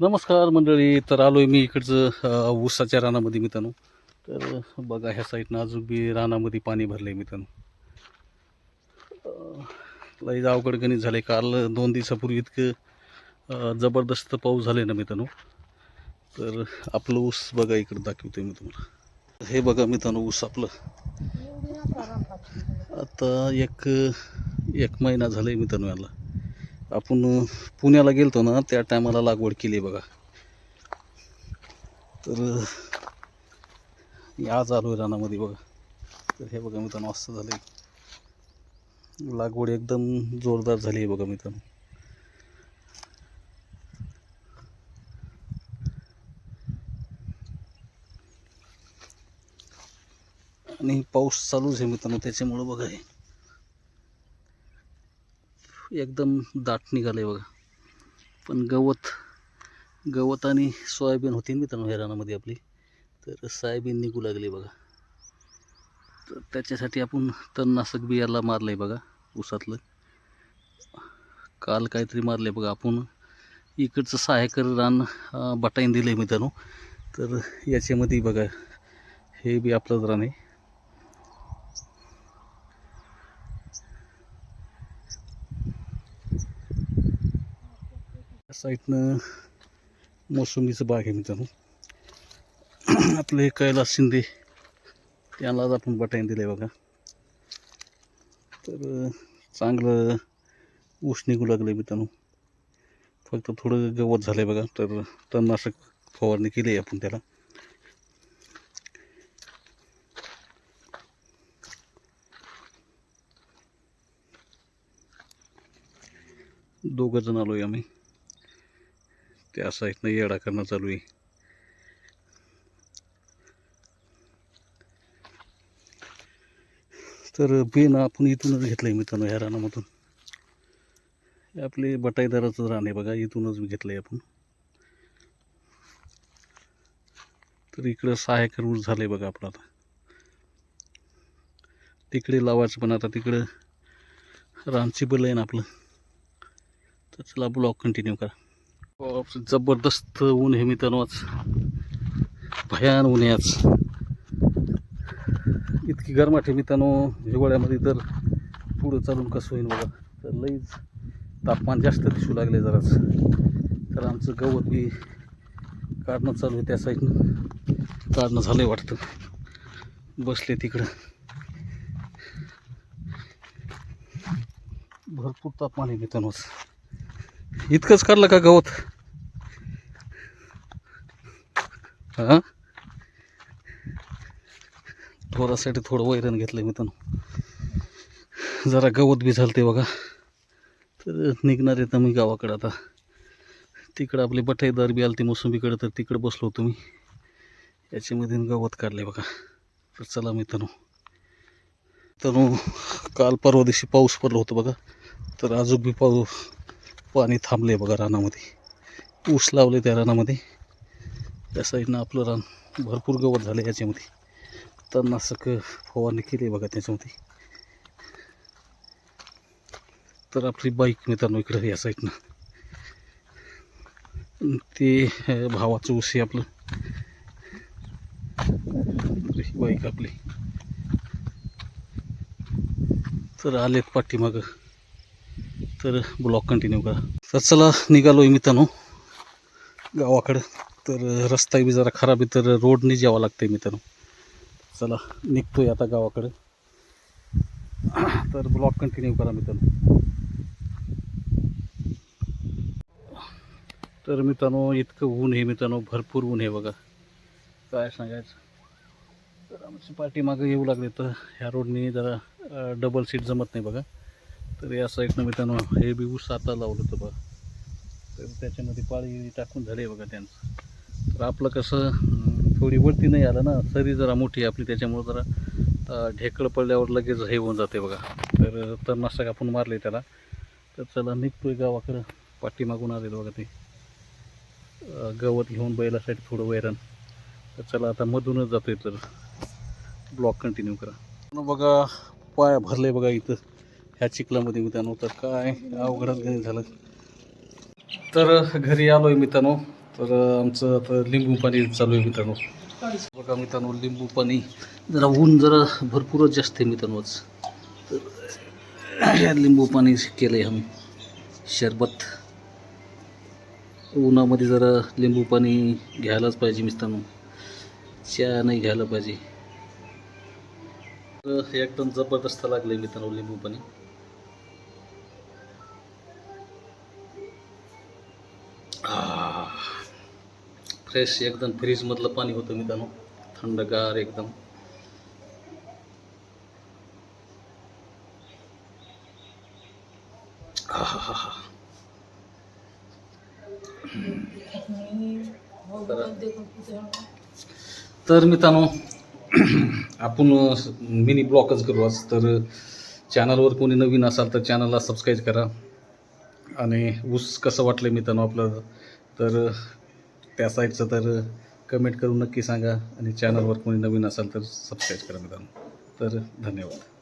नमस्कार मंडळी तर आलो आहे मी इकडचं ऊसाच्या रानामध्ये मित्रांनो. तर बघा ह्या साईडनं अजून बी रानामध्ये पाणी भरलंय मित्रांनो. लई अवघड गणित झाले काल दोन दिवसापूर्वी इतकं जबरदस्त पाऊस झाले ना मित्रांनो. तर आपलं ऊस बघा इकडं दाखवतोय मी तुम्हाला. हे बघा मित्रांनो ऊस आपलं. आता एक एक महिना झालाय मित्रांनो याला. आपण पुण्याला गेलतो ना त्या टायमाला लागवड केली बघा. तर या आज आलो आहे रानामध्ये बघा. तर हे बघा मित्रांनो असं झालं लागवड एकदम जोरदार झाली आहे बघा मित्रांनो. आणि पाऊस चालूच आहे मित्रांनो त्याच्यामुळं बघा हे. एकदम दाट निघाले बघा. पण गवत गवत आणि सोयाबीन होती मित्रांनो ह्या रानामध्ये आपली. तर सोयाबीन निघू लागली बघा. तर त्याच्यासाठी आपण तणनाशक बियाला मारलं आहे बघा ऊसातलं. काल काहीतरी मारलं आहे बघा आपण. इकडचं सहा एकर रान बटाईन दिलं आहे मित्रांनो. तर याच्यामध्ये बघा हे बी आपलंच रान आहे. साईडनं मोसंबीचं बाग आहे मित्रांनो. आपले कैलास शिंदे त्यांनाच आपण बटाईन दिलं आहे बघा. तर चांगलं ऊस निघू लागलं आहे मित्रांनो. फक्त थोडं गवत झालं आहे बघा तर तणनाशक फवारणी केली आहे आपण त्याला. दोघं जण आलो आहे आम्ही. ते असा इथनं येडा करणं चालू आहे. तर बेन आपण इथूनच घेतलं आहे मित्रांनो ह्या रानामधून. आपले बटाईदाराचं रान आहे बघा इथूनच घेतलं आहे आपण. तर इकडं सहा एकर ऊस झालं आहे बघा आपलं आता. तिकडे लावायचं पण आता तिकडं रानची बल आहे ना आपलं. तर चला ब्लॉग कंटिन्यू करा. जबरदस्त ऊन आहे मित्रांनो आज भयान ऊन आहे आज. इतकी गरमाट आहे मित्रांनो हिवाळ्यामध्ये तर पुढं चालून कसं होईल बघा. तर लईच तापमान जास्त दिसू लागले जराच. तर आमचं गवत बी काढणं चालू आहे त्या साईडनं काढणं झालं आहे वाटतं. बसले तिकडं. भरपूर तापमान आहे मित्रांनोच इतकंच काढलं का गवत? हां? थोरासाठी थोडं वैरण घेतलं मित्रांनो जरा गवत बी झालं ते बघा. तर निघणार आहे मी गावाकडं आता. तिकडं आपली बटाईदार बी आलते मोसंबीकडं तर तिकडं बसलो होतो मी. याच्यामध्ये गवत काढले बघा. तर चला मित्रांनो. तर काल परवा दिवशी पाऊस पडला होता बघा. तर अजून बी पाऊस पाणी थांबले बघा रानामध्ये. ऊस लावले त्या रानामध्ये. त्या साईडनं आपलं रान भरपूर गवत झालं याच्यामध्ये. तणनाशक फवारणी केली बघा त्याच्यामध्ये. तर आपली बाईक मित्रांनो इकडं या साईडनं. ते भावाचं उशी आपलं. ही बाईक आपली. तर आलेत पाठीमागं. तर ब्लॉक कंटिन्यू करा. तर चला निघालो मित्रांनो. गावाकडं. तर रस्ता बी जरा खराब आहे तर रोडने जावं लागतंय मित्रांनो. चला निघतोय आता गावाकडं. तर ब्लॉक कंटिन्यू करा मित्रांनो. तर मित्रांनो इतकं ऊन आहे मित्रांनो भरपूर ऊन आहे बघा. काय सांगायचं? तर आमची पार्टी मागं येऊ लागले तर ह्या रोडने जरा डबल सीट जमत नाही बघा. तर या साईडनं मित्रांनो हे बी ऊस आता लावलं होतं बघा. तर त्याच्यामध्ये पाळी टाकून झाली बघा त्यांचं. तर आपलं कसं थोडी वरती नाही आलं ना सरी जरा मोठी आहे आपली त्याच्यामुळं जरा ढेकळं पडल्यावर लगेच हे होऊन जाते बघा. तर तणनाशक आपण मारले त्याला. तर चला निघतोय गावाकडं पाठीमागून आलेलं बघा ते. गवत घेऊन बैलासाठी थोडं वैरण. तर चला आता मधूनच जातोय तर ब्लॉक कंटिन्यू करा. बघा पाय भरले बघा इथं. ह्या चिखलामध्ये मित्रांनो तर काय अवघडच गणित झालं. तर घरी आलो आहे मित्रांनो. तर आमचं आता लिंबू पाणी चालू आहे मित्रांनो. बघा मित्रांनो लिंबू पाणी जरा ऊन जरा भरपूरच जास्त आहे मित्रांनोच तर लिंबू पाणी केलं आहे आम्ही. शरबत. उन्हामध्ये जरा लिंबू पाणी घ्यायलाच पाहिजे मित्रांनो. चहा नाही घ्यायला पाहिजे. तर हे एकदम जबरदस्त लागलं आहे मित्रांनो लिंबू पाणी. फ्रेश एकदम फ्रीजमधलं पाणी होतं मित्रांनो. थंडगार एकदम. आहाहा. तर मित्रांनो आपण मिनी ब्लॉकच करू आज. तर चॅनलवर कोणी नवीन असाल तर चॅनलला सबस्क्राईब करा. आणि ऊस कसं वाटलं मित्रांनो आपलं? तर त्या साईडचं तर कमेंट करून नक्की सांगा आणि चॅनलवर कोणी नवीन असाल तर सबस्क्राईब करा मित्रांनो. तर धन्यवाद.